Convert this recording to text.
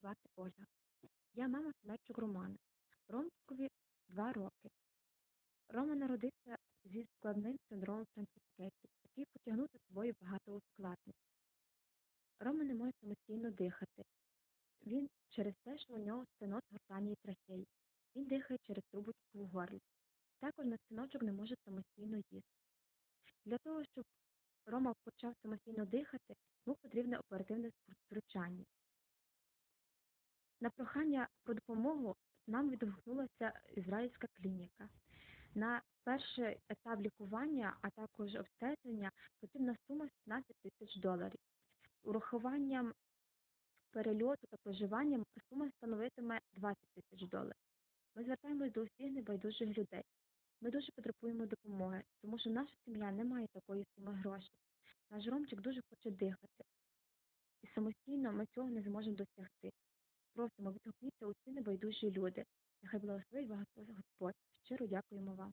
звати Оля. Я мама Семенчук Романа. Ромчикові два роки. Рома народився зі складним синдромом Францискеті, який потягнув за собою багато ускладнень. Рома не може самостійно дихати. Він через те, що у нього стеноз гортані і трахеї. Він дихає через трубочку в горлі. Також на синочок не може самостійно їсти. Для того, щоб Рома почав самостійно дихати, йому потрібне оперативне втручання. На прохання про допомогу нам відгукнулася ізраїльська клініка. На перший етап лікування, а також обстеження, потрібна сума 16 тисяч доларів. Урахуванням перельоту та проживанням сума становитиме 20 тисяч доларів. Ми звертаємось до усіх небайдужих людей. Ми дуже потребуємо допомоги, тому що наша сім'я не має такої суми грошей. Наш Ромчик дуже хоче дихати. І самостійно ми цього не зможемо досягти. Просимо відгукніться усі небайдужі люди. Нехай благословить вас Господь. Щиро дякуємо вам.